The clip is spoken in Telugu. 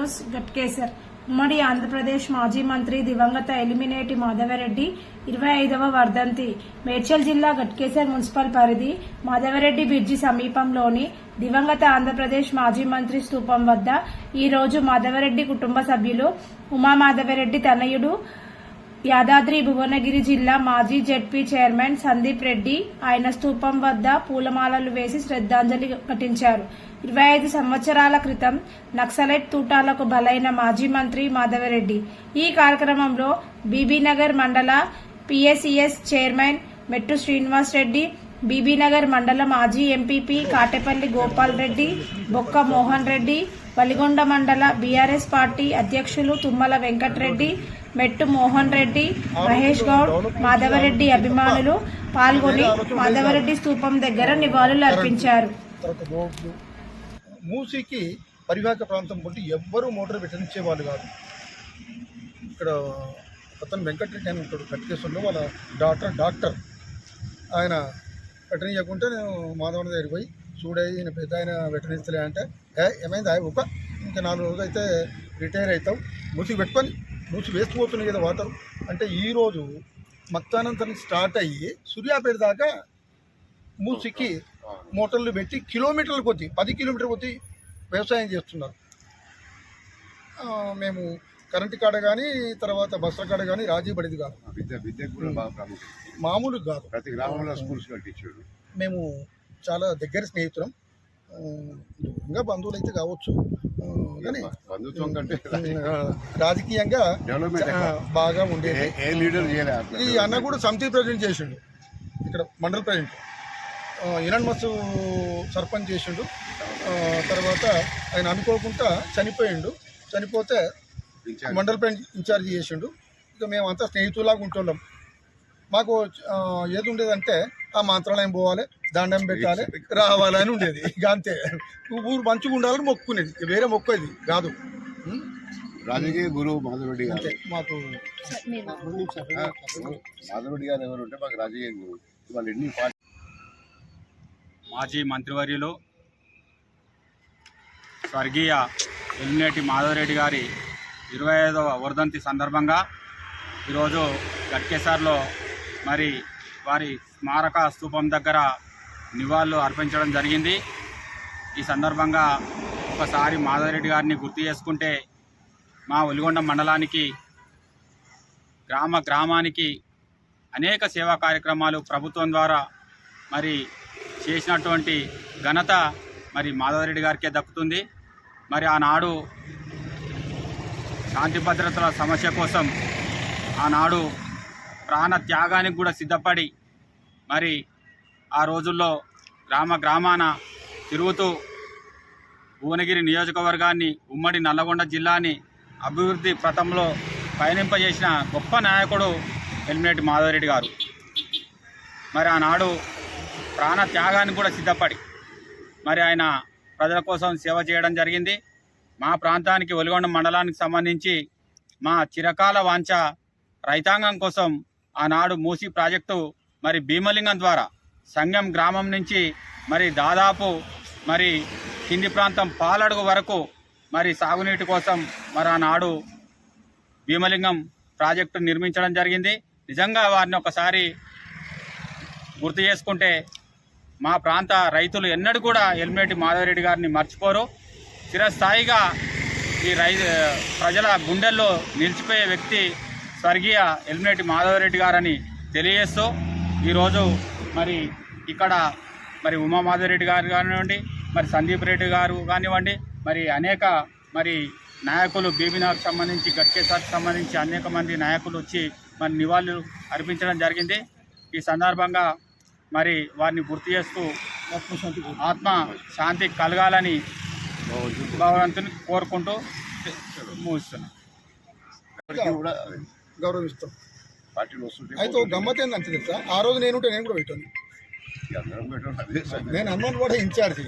న్యూస్ గట్కేసర్ ఉమ్మడి ఆంధ్రప్రదేశ్ మాజీ మంత్రి దివంగత ఎలిమినేటి మాధవరెడ్డి ఇరవై ఐదవ వర్ధంతి. మేడ్చల్ జిల్లా గట్కేసర్ మున్సిపల్ పరిధి మాధవరెడ్డి బ్రిడ్జి సమీపంలోని దివంగత ఆంధ్రప్రదేశ్ మాజీ మంత్రి స్థూపం వద్ద ఈ రోజు మాధవరెడ్డి కుటుంబ సభ్యులు ఉమా మాధవరెడ్డి తనయుడు యాదాద్రి భువనగిరి జిల్లా మాజీ జడ్పీ చైర్మన్ సందీప్ రెడ్డి ఆయన స్థూపం వద్ద పూలమాలలు వేసి శ్రద్ధాంజలి ఘటించారు. ఇరవై ఐదు సంవత్సరాల క్రితం నక్సలైట్ తూటాలకు బలైన మాజీ మంత్రి మాధవరెడ్డి. ఈ కార్యక్రమంలో బీబీనగర్ మండల పిఎస్ఈఎస్ చైర్మన్ మెట్టు శ్రీనివాస్ రెడ్డి బీబీనగర్ మండల మాజీ ఎంపీపీ కాటేపల్లి గోపాల్ రెడ్డి బొక్క మోహన్ రెడ్డి వలిగొండ మండల బీఆర్ఎస్ పార్టీ అధ్యక్షులు తుమ్మల వెంకటరెడ్డి మెట్టు మోహన్ రెడ్డి మహేష్ గౌడ్ మాధవరెడ్డి అభిమానులు పాల్గొని మాధవరెడ్డి స్థూపం దగ్గర నివాళులు అర్పించారు. తర్వాత మూసీకి పరివాహక ప్రాంతం బట్టి ఎవ్వరూ మోటార్ పెట్టించే వాళ్ళు కాదు. ఇక్కడ అతను వెంకటరెడ్డి అని ఉంటాడు కట్కేశ్వరంలో వాళ్ళ డాక్టర్ డాక్టర్. ఆయన పెట్టనీయకుంటే నేను మాధవన దగ్గరికి పోయి చూడే ఈయన పెద్ద ఆయన వెటనిస్తలే అంటే ఏమైంది? ఆయన ఒక ఇంకా నాలుగు రోజులు అయితే రిటైర్ అవుతావు. మూసికి పెట్టుకొని మూసి వేసిపోతున్నాయి కదా వాటర్ అంటే ఈరోజు మత్తానంతరం స్టార్ట్ అయ్యి సూర్యాపేట దాకా మూసికి మోటార్లు పెట్టి కిలోమీటర్ల కొద్ది పది కిలోమీటర్ల కొద్ది వ్యవసాయం చేస్తున్నారు. మేము కరెంటు కాడ కానీ తర్వాత బస్సుల కాడ కానీ రాజీ పడేది కాదు. మామూలు కాదు. ప్రతి గ్రామంలో స్కూల్స్ మేము చాలా దగ్గర స్నేహితులం. ఇంకా బంధువులు అయితే కావచ్చు. కానీ బంధుత్వం కంటే రాజకీయంగా బాగా ఉండేది ఏ- లీడర్. ఈ అన్న కూడా సమితి ప్రెసిడెంట్ చేసిండు. ఇక్కడ మండల ప్రెసిడెంట్. ఇరణ్ మస్తు సర్పంచ్ చేసిండు. తర్వాత ఆయన అనుకోకుండా చనిపోయిండు. చనిపోతే. మండల ప్రెసిడెంట్ ఇన్ఛార్జ్ చేసిండు. ఇక మేమంతా స్నేహితులాగా ఉంటున్నాం. మాకు ఏది ఉండేదంటే ఆ మంత్రాలయం పోవాలి దండం పెట్టాలి రావాలని ఉండేది. ఇక అంతే. ఊరు మంచిగా ఉండాలని మొక్కునేది వేరే మొక్కు ఇది కాదు? రాజకీయ గురువు మాధవరెడ్డి గారు. మాకు మాధవరెడ్డి గారు ఎవరు ఉంటే మాకు రాజకీయ గురువు. వాళ్ళు ఎన్ని పార్టీ మాజీ మంత్రివర్యులు స్వర్గీయ ఎలిమినేటి మాధవరెడ్డి గారి ఇరవై ఐదవ వర్ధంతి సందర్భంగా ఈరోజు గట్కేసార్లో మరి వారి స్మారక స్థూపం దగ్గర నివాళులు అర్పించడం జరిగింది. ఈ సందర్భంగా ఒకసారి మాధవరెడ్డి గారిని గుర్తు చేసుకుంటే మా ఒలిగొండ మండలానికి గ్రామ గ్రామానికి అనేక సేవా కార్యక్రమాలు ప్రభుత్వం ద్వారా మరి చేసినటువంటి ఘనత మరి మాధవరెడ్డి గారికే దక్కుతుంది. మరి ఆనాడు శాంతి భద్రతల సమస్య కోసం ఆనాడు ప్రాణ త్యాగానికి కూడా సిద్ధపడి మరి ఆ రోజుల్లో గ్రామ గ్రామాన తిరుగుతూ భువనగిరి నియోజకవర్గాన్ని ఉమ్మడి నల్లగొండ జిల్లాని అభివృద్ధి పథంలో పయనింపజేసిన గొప్ప నాయకుడు ఎలిమినేటి మాధవరెడ్డి గారు. మరి ఆనాడు ప్రాణ త్యాగానికి కూడా సిద్ధపడి మరి ఆయన ప్రజల కోసం సేవ చేయడం జరిగింది. మా ప్రాంతానికి ఒలిగొండ మండలానికి సంబంధించి మా చిరకాల వాంఛ రైతాంగం కోసం ఆనాడు మూసి ప్రాజెక్టు మరి భీమలింగం ద్వారా సంగం గ్రామం నుంచి మరి దాదాపు మరి కింది ప్రాంతం పాలడుగు వరకు మరి సాగునీటి కోసం మరి ఆనాడు భీమలింగం ప్రాజెక్టు నిర్మించడం జరిగింది. నిజంగా వారిని ఒకసారి గుర్తు చేసుకుంటే మా ప్రాంత రైతులు ఎన్నడూ కూడా ఎల్మేటి మాధవరెడ్డి గారిని మర్చిపోరు. చిరస్థాయిగా ఈ రై ప్రజల గుండెల్లో నిలిచిపోయే వ్యక్తి స్వర్గీయ ఎలిమినేటి మాధవరెడ్డి గారని తెలియజేస్తూ ఈరోజు మరి ఇక్కడ మరి ఉమామాధవరెడ్డి గారు కానివ్వండి మరి సందీప్ రెడ్డి గారు కానివ్వండి మరి అనేక మరి నాయకులు బీబీనార్కి సంబంధించి గట్కేసార్కి సంబంధించి అనేక మంది నాయకులు వచ్చి మరి నివాళులు అర్పించడం జరిగింది. ఈ సందర్భంగా మరి వారిని గుర్తు చేస్తూ ఆత్మ శాంతి కలగాలని భగవంతుని కోరుకుంటూ ముగిస్తున్నాను కూడా గౌరవిస్తాం. అయితే ఒక గమ్మత్ ఏందంటే తెలుసా? ఆ రోజు నేను ఉంటే నేను కూడా పెట్టాను. నేను హనుమాన్ కూడా ఇన్ఛార్జి.